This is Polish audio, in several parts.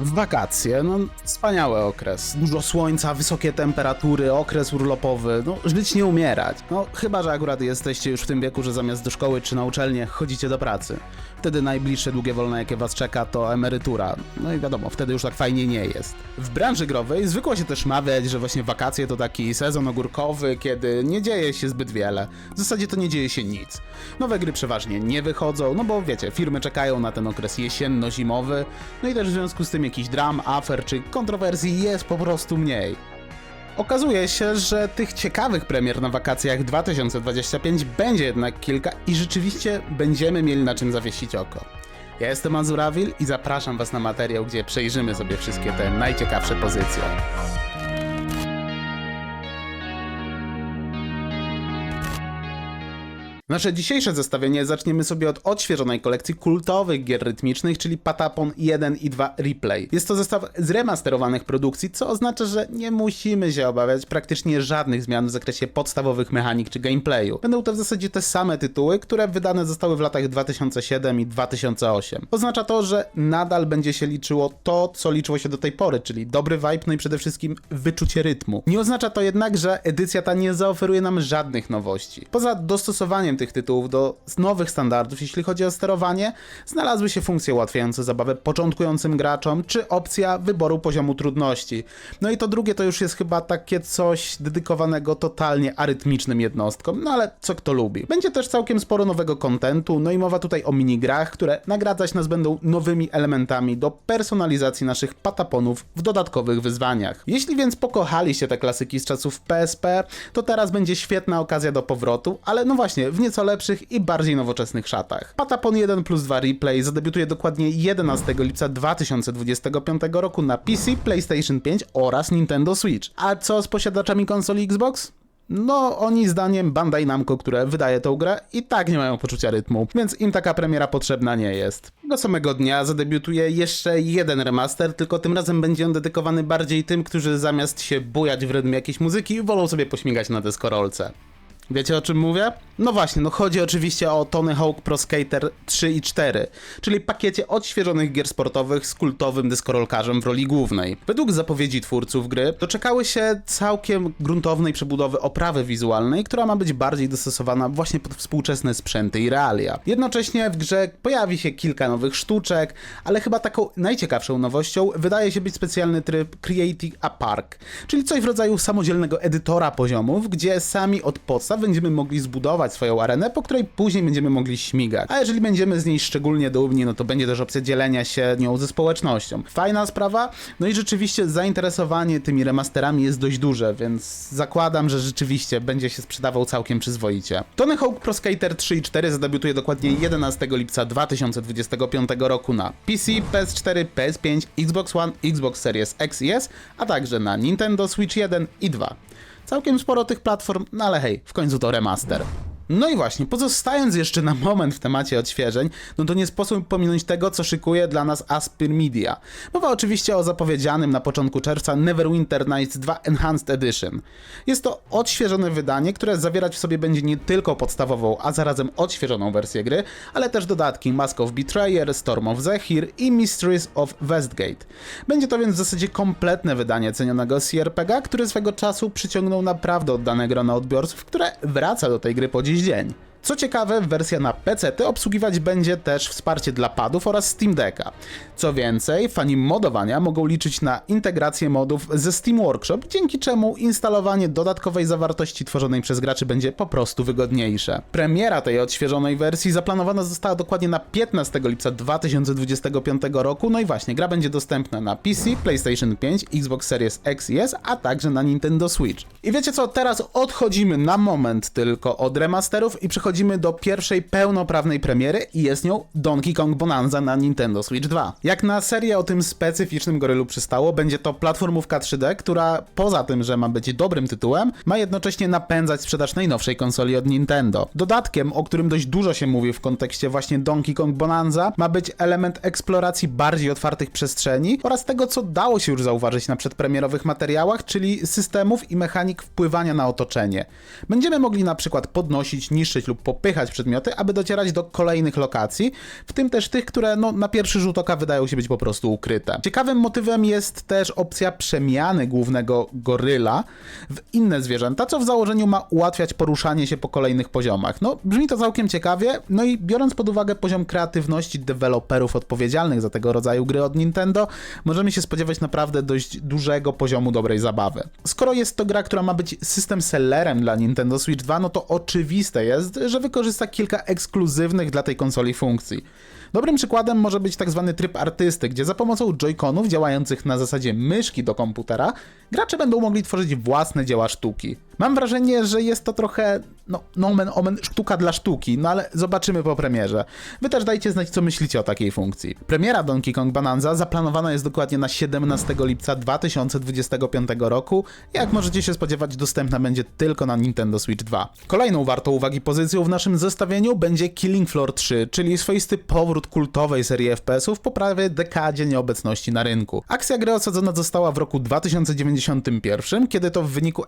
W wakacje, no wspaniały okres. Dużo słońca, wysokie temperatury, okres urlopowy, no żyć nie umierać. No chyba, że akurat jesteście już w tym wieku, że zamiast do szkoły czy na uczelnię chodzicie do pracy. Wtedy najbliższe długie wolne, jakie was czeka, to emerytura. No i wiadomo, wtedy już tak fajnie nie jest. W branży growej zwykło się też mawiać, że właśnie wakacje to taki sezon ogórkowy, kiedy nie dzieje się zbyt wiele. W zasadzie to nie dzieje się nic. Nowe gry przeważnie nie wychodzą, no bo wiecie, firmy czekają na ten okres jesienno-zimowy, no i też w związku z tym jakichś dram, afer czy kontrowersji jest po prostu mniej. Okazuje się, że tych ciekawych premier na wakacjach 2025 będzie jednak kilka i rzeczywiście będziemy mieli na czym zawiesić oko. Ja jestem Azurawil i zapraszam Was na materiał, gdzie przejrzymy sobie wszystkie te najciekawsze pozycje. Nasze dzisiejsze zestawienie zaczniemy sobie od odświeżonej kolekcji kultowych gier rytmicznych, czyli Patapon 1 i 2 Replay. Jest to zestaw zremasterowanych produkcji, co oznacza, że nie musimy się obawiać praktycznie żadnych zmian w zakresie podstawowych mechanik czy gameplayu. Będą to w zasadzie te same tytuły, które wydane zostały w latach 2007 i 2008. Oznacza to, że nadal będzie się liczyło to, co liczyło się do tej pory, czyli dobry vibe, no i przede wszystkim wyczucie rytmu. Nie oznacza to jednak, że edycja ta nie zaoferuje nam żadnych nowości. Poza dostosowaniem tych tytułów do nowych standardów, jeśli chodzi o sterowanie, znalazły się funkcje ułatwiające zabawę początkującym graczom, czy opcja wyboru poziomu trudności. No i to drugie to już jest chyba takie coś dedykowanego totalnie arytmicznym jednostkom, no ale co kto lubi. Będzie też całkiem sporo nowego kontentu, no i mowa tutaj o minigrach, które nagradzać nas będą nowymi elementami do personalizacji naszych pataponów w dodatkowych wyzwaniach. Jeśli więc pokochaliście te klasyki z czasów PSP, to teraz będzie świetna okazja do powrotu, ale no właśnie, w nieco lepszych i bardziej nowoczesnych szatach. Patapon 1 plus 2 Replay zadebiutuje dokładnie 11 lipca 2025 roku na PC, PlayStation 5 oraz Nintendo Switch. A co z posiadaczami konsoli Xbox? No, oni zdaniem Bandai Namco, które wydaje tą grę, i tak nie mają poczucia rytmu, więc im taka premiera potrzebna nie jest. Do samego dnia zadebiutuje jeszcze jeden remaster, tylko tym razem będzie on dedykowany bardziej tym, którzy zamiast się bujać w rytmie jakiejś muzyki, wolą sobie pośmigać na deskorolce. Wiecie o czym mówię? No właśnie, no chodzi oczywiście o Tony Hawk Pro Skater 3 i 4, czyli pakiecie odświeżonych gier sportowych z kultowym dyskorolkarzem w roli głównej. Według zapowiedzi twórców gry doczekały się całkiem gruntownej przebudowy oprawy wizualnej, która ma być bardziej dostosowana właśnie pod współczesne sprzęty i realia. Jednocześnie w grze pojawi się kilka nowych sztuczek, ale chyba taką najciekawszą nowością wydaje się być specjalny tryb Creating a Park, czyli coś w rodzaju samodzielnego edytora poziomów, gdzie sami od podstaw będziemy mogli zbudować swoją arenę, po której później będziemy mogli śmigać. A jeżeli będziemy z niej szczególnie dumni, no to będzie też opcja dzielenia się nią ze społecznością. Fajna sprawa, no i rzeczywiście zainteresowanie tymi remasterami jest dość duże, więc zakładam, że rzeczywiście będzie się sprzedawał całkiem przyzwoicie. Tony Hawk Pro Skater 3 i 4 zadebiutuje dokładnie 11 lipca 2025 roku na PC, PS4, PS5, Xbox One, Xbox Series X i S, a także na Nintendo Switch 1 i 2. Całkiem sporo tych platform, no ale hej, w końcu to remaster. No i właśnie, pozostając jeszcze na moment w temacie odświeżeń, no to nie sposób pominąć tego, co szykuje dla nas Aspyr Media. Mowa oczywiście o zapowiedzianym na początku czerwca Neverwinter Nights 2 Enhanced Edition. Jest to odświeżone wydanie, które zawierać w sobie będzie nie tylko podstawową, a zarazem odświeżoną wersję gry, ale też dodatki Mask of Betrayer, Storm of Zephyr i Mysteries of Westgate. Będzie to więc w zasadzie kompletne wydanie cenionego CRPG, który swego czasu przyciągnął naprawdę oddane grono odbiorców, które wraca do tej gry po dziś 理解你。Co ciekawe, wersja na PC obsługiwać będzie też wsparcie dla padów oraz Steam Decka. Co więcej, fani modowania mogą liczyć na integrację modów ze Steam Workshop, dzięki czemu instalowanie dodatkowej zawartości tworzonej przez graczy będzie po prostu wygodniejsze. Premiera tej odświeżonej wersji zaplanowana została dokładnie na 15 lipca 2025 roku, no i właśnie, gra będzie dostępna na PC, PlayStation 5, Xbox Series X i S, a także na Nintendo Switch. I wiecie co, teraz odchodzimy na moment tylko od remasterów i przechodzimy do pierwszej pełnoprawnej premiery i jest nią Donkey Kong Bonanza na Nintendo Switch 2. Jak na serię o tym specyficznym gorylu przystało, będzie to platformówka 3D, która poza tym, że ma być dobrym tytułem, ma jednocześnie napędzać sprzedaż najnowszej konsoli od Nintendo. Dodatkiem, o którym dość dużo się mówi w kontekście właśnie Donkey Kong Bonanza, ma być element eksploracji bardziej otwartych przestrzeni oraz tego, co dało się już zauważyć na przedpremierowych materiałach, czyli systemów i mechanik wpływania na otoczenie. Będziemy mogli na przykład podnosić, niszczyć lub popychać przedmioty, aby docierać do kolejnych lokacji, w tym też tych, które no, na pierwszy rzut oka wydają się być po prostu ukryte. Ciekawym motywem jest też opcja przemiany głównego goryla w inne zwierzęta, co w założeniu ma ułatwiać poruszanie się po kolejnych poziomach. No, brzmi to całkiem ciekawie, no i biorąc pod uwagę poziom kreatywności deweloperów odpowiedzialnych za tego rodzaju gry od Nintendo, możemy się spodziewać naprawdę dość dużego poziomu dobrej zabawy. Skoro jest to gra, która ma być system sellerem dla Nintendo Switch 2, no to oczywiste jest, że wykorzysta kilka ekskluzywnych dla tej konsoli funkcji. Dobrym przykładem może być tak zwany tryb artysty, gdzie za pomocą joyconów działających na zasadzie myszki do komputera, gracze będą mogli tworzyć własne dzieła sztuki. Mam wrażenie, że jest to trochę, no, nomen omen, sztuka dla sztuki, no ale zobaczymy po premierze. Wy też dajcie znać, co myślicie o takiej funkcji. Premiera Donkey Kong Bonanza zaplanowana jest dokładnie na 17 lipca 2025 roku. Jak możecie się spodziewać, dostępna będzie tylko na Nintendo Switch 2. Kolejną wartą uwagi pozycją w naszym zestawieniu będzie Killing Floor 3, czyli swoisty powrót kultowej serii FPS-ów po prawie dekadzie nieobecności na rynku. Akcja gry osadzona została w roku 2091, kiedy to w wyniku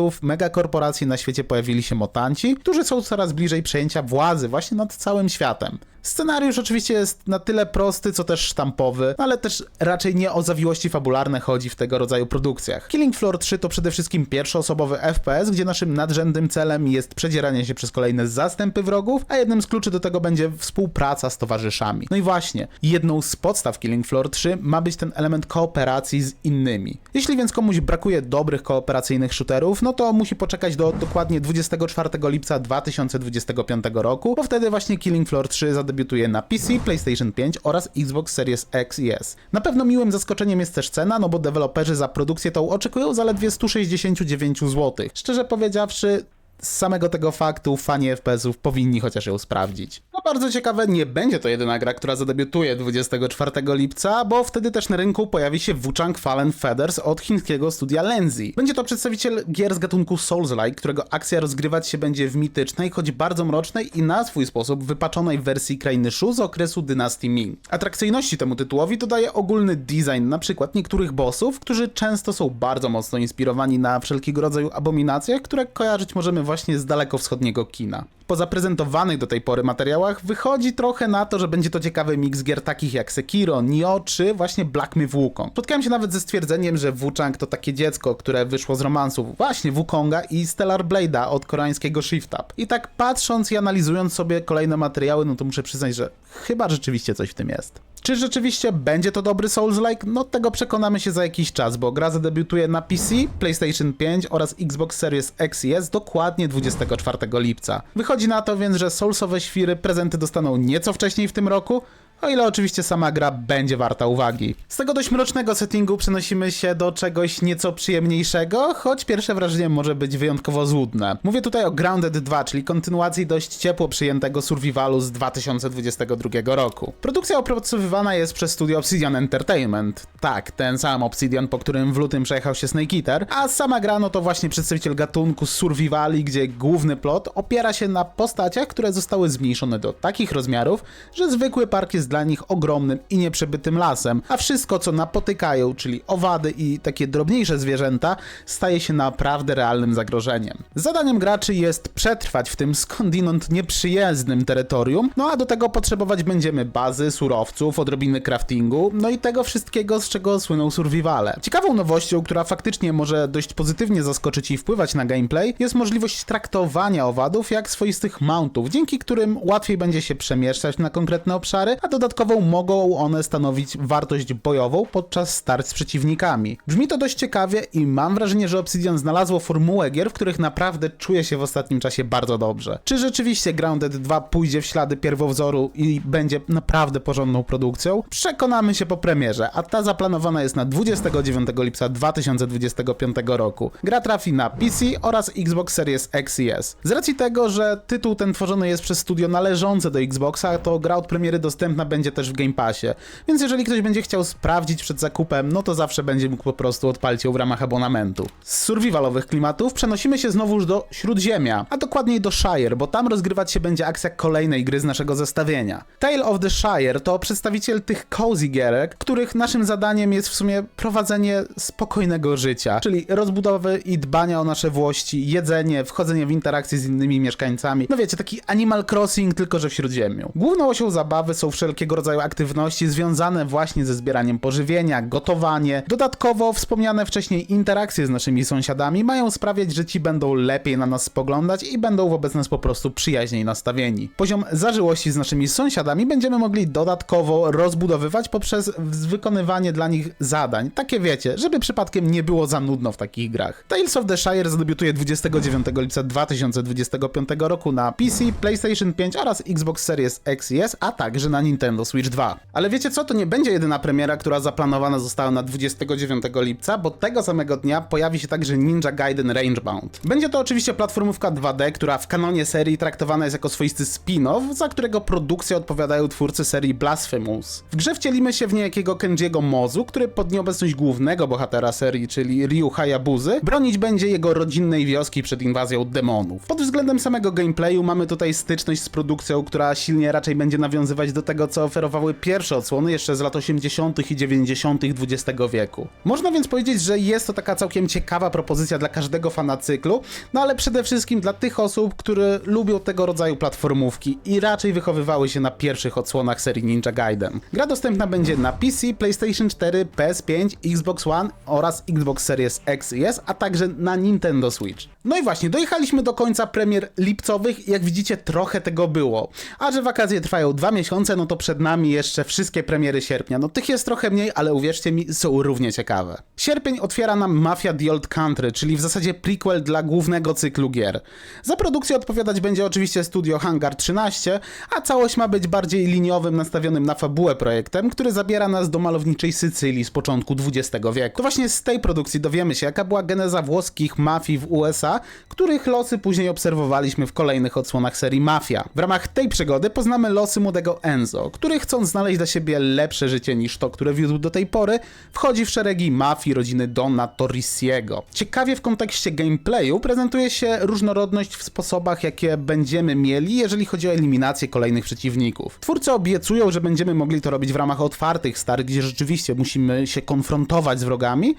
eksperymentów megakorporacji na świecie pojawili się mutanci, którzy są coraz bliżej przejęcia władzy właśnie nad całym światem. Scenariusz oczywiście jest na tyle prosty, co też sztampowy, ale też raczej nie o zawiłości fabularne chodzi w tego rodzaju produkcjach. Killing Floor 3 to przede wszystkim pierwszoosobowy FPS, gdzie naszym nadrzędnym celem jest przedzieranie się przez kolejne zastępy wrogów, a jednym z kluczy do tego będzie współpraca z towarzyszami. No i właśnie, jedną z podstaw Killing Floor 3 ma być ten element kooperacji z innymi. Jeśli więc komuś brakuje dobrych kooperacyjnych shooterów, no to musi poczekać do dokładnie 24 lipca 2025 roku, bo wtedy właśnie Killing Floor 3 zadebiutuje na PC, PlayStation 5 oraz Xbox Series X i S. Na pewno miłym zaskoczeniem jest też cena, no bo deweloperzy za produkcję tą oczekują zaledwie 169 zł. Szczerze powiedziawszy, z samego tego faktu fani FPS-ów powinni chociaż ją sprawdzić. No bardzo ciekawe, nie będzie to jedyna gra, która zadebiutuje 24 lipca, bo wtedy też na rynku pojawi się Wuchang Fallen Feathers od chińskiego studia Lenzi. Będzie to przedstawiciel gier z gatunku Souls-like, którego akcja rozgrywać się będzie w mitycznej, choć bardzo mrocznej i na swój sposób wypaczonej wersji krainy Shu z okresu dynastii Ming. Atrakcyjności temu tytułowi dodaje ogólny design, na przykład niektórych bossów, którzy często są bardzo mocno inspirowani na wszelkiego rodzaju abominacjach, które kojarzyć możemy właśnie z dalekowschodniego kina. Po zaprezentowanych do tej pory materiałach wychodzi trochę na to, że będzie to ciekawy miks gier takich jak Sekiro, Nioh czy właśnie Black Myth Wukong. Spotkałem się nawet ze stwierdzeniem, że Wuchang to takie dziecko, które wyszło z romansów właśnie Wukonga i Stellar Blade'a od koreańskiego Shift Up. I tak patrząc i analizując sobie kolejne materiały, no to muszę przyznać, że chyba rzeczywiście coś w tym jest. Czy rzeczywiście będzie to dobry Souls-like? No tego przekonamy się za jakiś czas, bo gra zadebiutuje na PC, PlayStation 5 oraz Xbox Series X i S dokładnie 24 lipca. Wychodzi na to więc, że Soulsowe świry prezenty dostaną nieco wcześniej w tym roku, o ile oczywiście sama gra będzie warta uwagi. Z tego dość mrocznego settingu przenosimy się do czegoś nieco przyjemniejszego, choć pierwsze wrażenie może być wyjątkowo złudne. Mówię tutaj o Grounded 2, czyli kontynuacji dość ciepło przyjętego survivalu z 2022 roku. Produkcja opracowywana jest przez studio Obsidian Entertainment. Tak, ten sam Obsidian, po którym w lutym przejechał się Snake Eater, a sama gra no to właśnie przedstawiciel gatunku survivali, gdzie główny plot opiera się na postaciach, które zostały zmniejszone do takich rozmiarów, że zwykły park jest dla nich ogromnym i nieprzebytym lasem, a wszystko co napotykają, czyli owady i takie drobniejsze zwierzęta, staje się naprawdę realnym zagrożeniem. Zadaniem graczy jest przetrwać w tym skądinąd nieprzyjezdnym terytorium, no a do tego potrzebować będziemy bazy, surowców, odrobiny craftingu, no i tego wszystkiego, z czego słyną survivale. Ciekawą nowością, która faktycznie może dość pozytywnie zaskoczyć i wpływać na gameplay, jest możliwość traktowania owadów jak swoistych mountów, dzięki którym łatwiej będzie się przemieszczać na konkretne obszary, a dodatkowo mogą one stanowić wartość bojową podczas starć z przeciwnikami. Brzmi to dość ciekawie i mam wrażenie, że Obsidian znalazło formułę gier, w których naprawdę czuje się w ostatnim czasie bardzo dobrze. Czy rzeczywiście Grounded 2 pójdzie w ślady pierwowzoru i będzie naprawdę porządną produkcją? Przekonamy się po premierze, a ta zaplanowana jest na 29 lipca 2025 roku. Gra trafi na PC oraz Xbox Series X i S. Z racji tego, że tytuł ten tworzony jest przez studio należące do Xboxa, to gra od premiery dostępna będzie też w Game Passie. Więc jeżeli ktoś będzie chciał sprawdzić przed zakupem, no to zawsze będzie mógł po prostu odpalić ją w ramach abonamentu. Z survivalowych klimatów przenosimy się znowuż do Śródziemia, a dokładniej do Shire, bo tam rozgrywać się będzie akcja kolejnej gry z naszego zestawienia. Tale of the Shire to przedstawiciel tych cozy gierek, których naszym zadaniem jest w sumie prowadzenie spokojnego życia, czyli rozbudowy i dbania o nasze włości, jedzenie, wchodzenie w interakcje z innymi mieszkańcami. No wiecie, taki Animal Crossing, tylko że w Śródziemiu. Główną osią zabawy są wszelkiego rodzaju aktywności związane właśnie ze zbieraniem pożywienia, gotowanie. Dodatkowo wspomniane wcześniej interakcje z naszymi sąsiadami mają sprawiać, że ci będą lepiej na nas spoglądać i będą wobec nas po prostu przyjaźniej nastawieni. Poziom zażyłości z naszymi sąsiadami będziemy mogli dodatkowo rozbudowywać poprzez wykonywanie dla nich zadań. Takie wiecie, żeby przypadkiem nie było za nudno w takich grach. Tales of the Shire zadebiutuje 29 lipca 2025 roku na PC, PlayStation 5 oraz Xbox Series X i S, a także na Nintendo Switch 2. Ale wiecie co, to nie będzie jedyna premiera, która zaplanowana została na 29 lipca, bo tego samego dnia pojawi się także Ninja Gaiden Rangebound. Będzie to oczywiście platformówka 2D, która w kanonie serii traktowana jest jako swoisty spin-off, za którego produkcję odpowiadają twórcy serii Blasphemous. W grze wcielimy się w niejakiego Kenjiego Mozu, który pod nieobecność głównego bohatera serii, czyli Ryu Hayabuzy, bronić będzie jego rodzinnej wioski przed inwazją demonów. Pod względem samego gameplayu mamy tutaj styczność z produkcją, która silnie raczej będzie nawiązywać do tego, co oferowały pierwsze odsłony jeszcze z lat 80. i 90. XX wieku. Można więc powiedzieć, że jest to taka całkiem ciekawa propozycja dla każdego fana cyklu, no ale przede wszystkim dla tych osób, które lubią tego rodzaju platformówki i raczej wychowywały się na pierwszych odsłonach serii Ninja Gaiden. Gra dostępna będzie na PC, PlayStation 4, PS5, Xbox One oraz Xbox Series X i S, a także na Nintendo Switch. No i właśnie, dojechaliśmy do końca premier lipcowych i jak widzicie trochę tego było. A że wakacje trwają dwa miesiące, no to przed nami jeszcze wszystkie premiery sierpnia. No tych jest trochę mniej, ale uwierzcie mi, są równie ciekawe. Sierpień otwiera nam Mafia The Old Country, czyli w zasadzie prequel dla głównego cyklu gier. Za produkcję odpowiadać będzie oczywiście studio Hangar 13, a całość ma być bardziej liniowym, nastawionym na fabułę projektem, który zabiera nas do malowniczej Sycylii z początku XX wieku. To właśnie z tej produkcji dowiemy się, jaka była geneza włoskich mafii w USA, których losy później obserwowaliśmy w kolejnych odsłonach serii Mafia. W ramach tej przygody poznamy losy młodego Enzo, który chcąc znaleźć dla siebie lepsze życie niż to, które wiódł do tej pory, wchodzi w szeregi mafii rodziny Donna Torrisiego. Ciekawie w kontekście gameplayu prezentuje się różnorodność w sposobach, jakie będziemy mieli, jeżeli chodzi o eliminację kolejnych przeciwników. Twórcy obiecują, że będziemy mogli to robić w ramach otwartych start, gdzie rzeczywiście musimy się konfrontować z wrogami,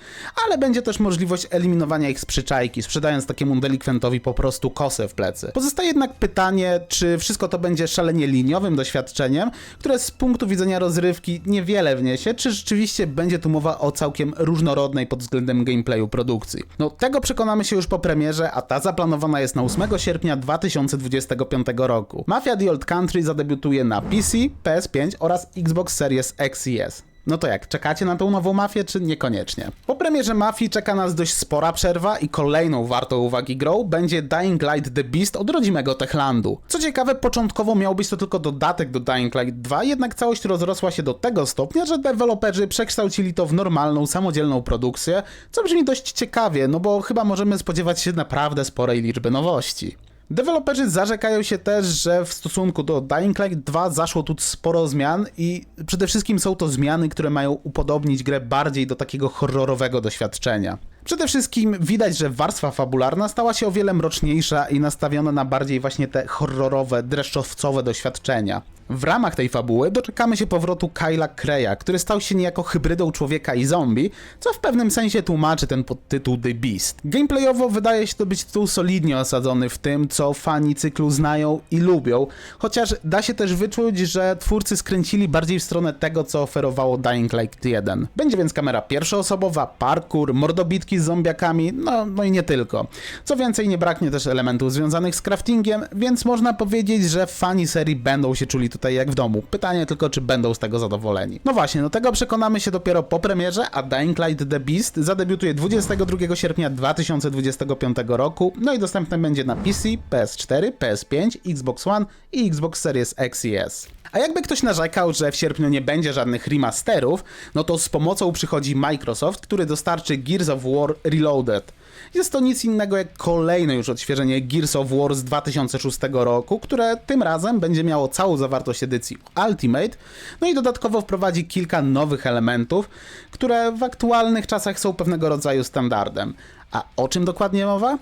ale będzie też możliwość eliminowania ich z przyczajki, sprzedając takiemu delikwentowi po prostu kosę w plecy. Pozostaje jednak pytanie, czy wszystko to będzie szalenie liniowym doświadczeniem, które z punktu widzenia rozrywki niewiele wniesie, czy rzeczywiście będzie tu mowa o całkiem różnorodnej pod względem gameplayu produkcji. No tego przekonamy się już po premierze, a ta zaplanowana jest na 8 sierpnia 2025 roku. Mafia The Old Country zadebiutuje na PC, PS5 oraz Xbox Series X i S. No to jak, czekacie na tą nową mafię, czy niekoniecznie? Po premierze mafii czeka nas dość spora przerwa i kolejną wartą uwagi grą będzie Dying Light The Beast od rodzimego Techlandu. Co ciekawe, początkowo miał być to tylko dodatek do Dying Light 2, jednak całość rozrosła się do tego stopnia, że deweloperzy przekształcili to w normalną, samodzielną produkcję, co brzmi dość ciekawie, no bo chyba możemy spodziewać się naprawdę sporej liczby nowości. Deweloperzy zarzekają się też, że w stosunku do Dying Light 2 zaszło tu sporo zmian i przede wszystkim są to zmiany, które mają upodobnić grę bardziej do takiego horrorowego doświadczenia. Przede wszystkim widać, że warstwa fabularna stała się o wiele mroczniejsza i nastawiona na bardziej właśnie te horrorowe, dreszczowcowe doświadczenia. W ramach tej fabuły doczekamy się powrotu Kyla Kreya, który stał się niejako hybrydą człowieka i zombie, co w pewnym sensie tłumaczy ten podtytuł The Beast. Gameplayowo wydaje się to być tytuł solidnie osadzony w tym, co fani cyklu znają i lubią, chociaż da się też wyczuć, że twórcy skręcili bardziej w stronę tego, co oferowało Dying Light 1. Będzie więc kamera pierwszoosobowa, parkour, mordobitki z zombiakami, no, no i nie tylko. Co więcej, nie braknie też elementów związanych z craftingiem, więc można powiedzieć, że fani serii będą się czuli tutaj jak w domu. Pytanie tylko, czy będą z tego zadowoleni. No właśnie, no tego przekonamy się dopiero po premierze, a Dying Light The Beast zadebiutuje 22 sierpnia 2025 roku, no i dostępny będzie na PC, PS4, PS5, Xbox One i Xbox Series X i S. A jakby ktoś narzekał, że w sierpniu nie będzie żadnych remasterów, no to z pomocą przychodzi Microsoft, który dostarczy Gears of War Reloaded. Jest to nic innego jak kolejne już odświeżenie Gears of War z 2006 roku, które tym razem będzie miało całą zawartość edycji Ultimate, no i dodatkowo wprowadzi kilka nowych elementów, które w aktualnych czasach są pewnego rodzaju standardem. A o czym dokładnie mowa?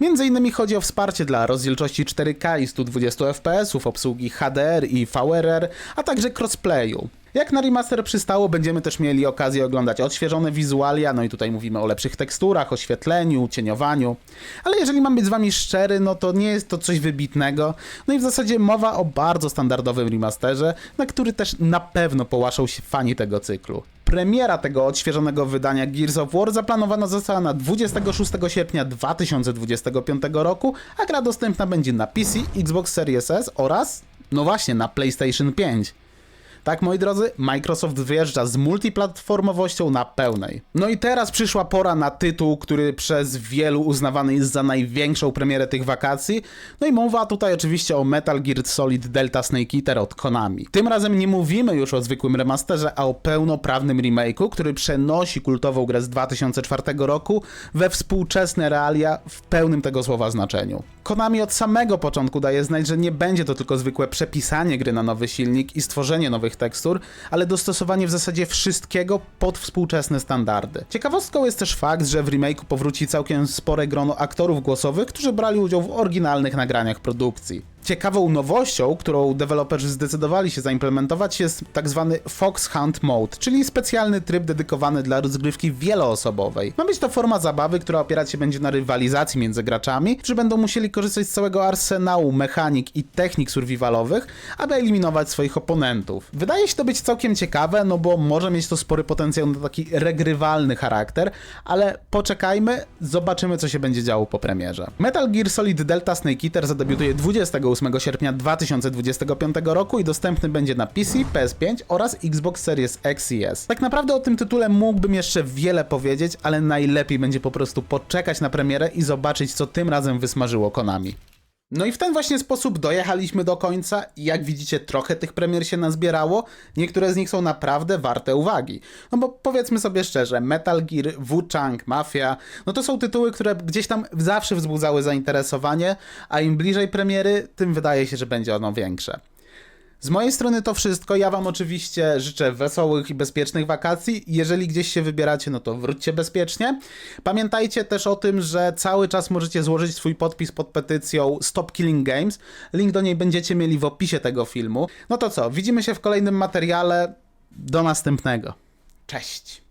Między innymi chodzi o wsparcie dla rozdzielczości 4K i 120 fps, obsługi HDR i VRR, a także crossplayu. Jak na remaster przystało, będziemy też mieli okazję oglądać odświeżone wizualia, no i tutaj mówimy o lepszych teksturach, oświetleniu, cieniowaniu. Ale jeżeli mam być z wami szczery, no to nie jest to coś wybitnego. No i w zasadzie mowa o bardzo standardowym remasterze, na który też na pewno połaszą się fani tego cyklu. Premiera tego odświeżonego wydania Gears of War zaplanowana została na 26 sierpnia 2025 roku, a gra dostępna będzie na PC, Xbox Series S oraz, no właśnie, na PlayStation 5. Tak, moi drodzy, Microsoft wyjeżdża z multiplatformowością na pełnej. No i teraz przyszła pora na tytuł, który przez wielu uznawany jest za największą premierę tych wakacji. No i mowa tutaj oczywiście o Metal Gear Solid Delta Snake Eater od Konami. Tym razem nie mówimy już o zwykłym remasterze, a o pełnoprawnym remake'u, który przenosi kultową grę z 2004 roku we współczesne realia w pełnym tego słowa znaczeniu. Konami od samego początku daje znać, że nie będzie to tylko zwykłe przepisanie gry na nowy silnik i stworzenie nowych tekstur, ale dostosowanie w zasadzie wszystkiego pod współczesne standardy. Ciekawostką jest też fakt, że w remake'u powróci całkiem spore grono aktorów głosowych, którzy brali udział w oryginalnych nagraniach produkcji. Ciekawą nowością, którą deweloperzy zdecydowali się zaimplementować jest tak zwany Fox Hunt Mode, czyli specjalny tryb dedykowany dla rozgrywki wieloosobowej. Ma być to forma zabawy, która opierać się będzie na rywalizacji między graczami, którzy będą musieli korzystać z całego arsenału mechanik i technik survivalowych, aby eliminować swoich oponentów. Wydaje się to być całkiem ciekawe, no bo może mieć to spory potencjał na taki regrywalny charakter, ale poczekajmy, zobaczymy co się będzie działo po premierze. Metal Gear Solid Delta Snake Eater zadebiutuje 28 sierpnia 2025 roku i dostępny będzie na PC, PS5 oraz Xbox Series X i S. Tak naprawdę o tym tytule mógłbym jeszcze wiele powiedzieć, ale najlepiej będzie po prostu poczekać na premierę i zobaczyć co tym razem wysmażyło Konami. No i w ten właśnie sposób dojechaliśmy do końca i jak widzicie trochę tych premier się nazbierało, niektóre z nich są naprawdę warte uwagi. No bo powiedzmy sobie szczerze, Metal Gear, Wu-Chang, Mafia, no to są tytuły, które gdzieś tam zawsze wzbudzały zainteresowanie, a im bliżej premiery, tym wydaje się, że będzie ono większe. Z mojej strony to wszystko. Ja Wam oczywiście życzę wesołych i bezpiecznych wakacji. Jeżeli gdzieś się wybieracie, no to wróćcie bezpiecznie. Pamiętajcie też o tym, że cały czas możecie złożyć swój podpis pod petycją Stop Killing Games. Link do niej będziecie mieli w opisie tego filmu. No to co, widzimy się w kolejnym materiale. Do następnego. Cześć.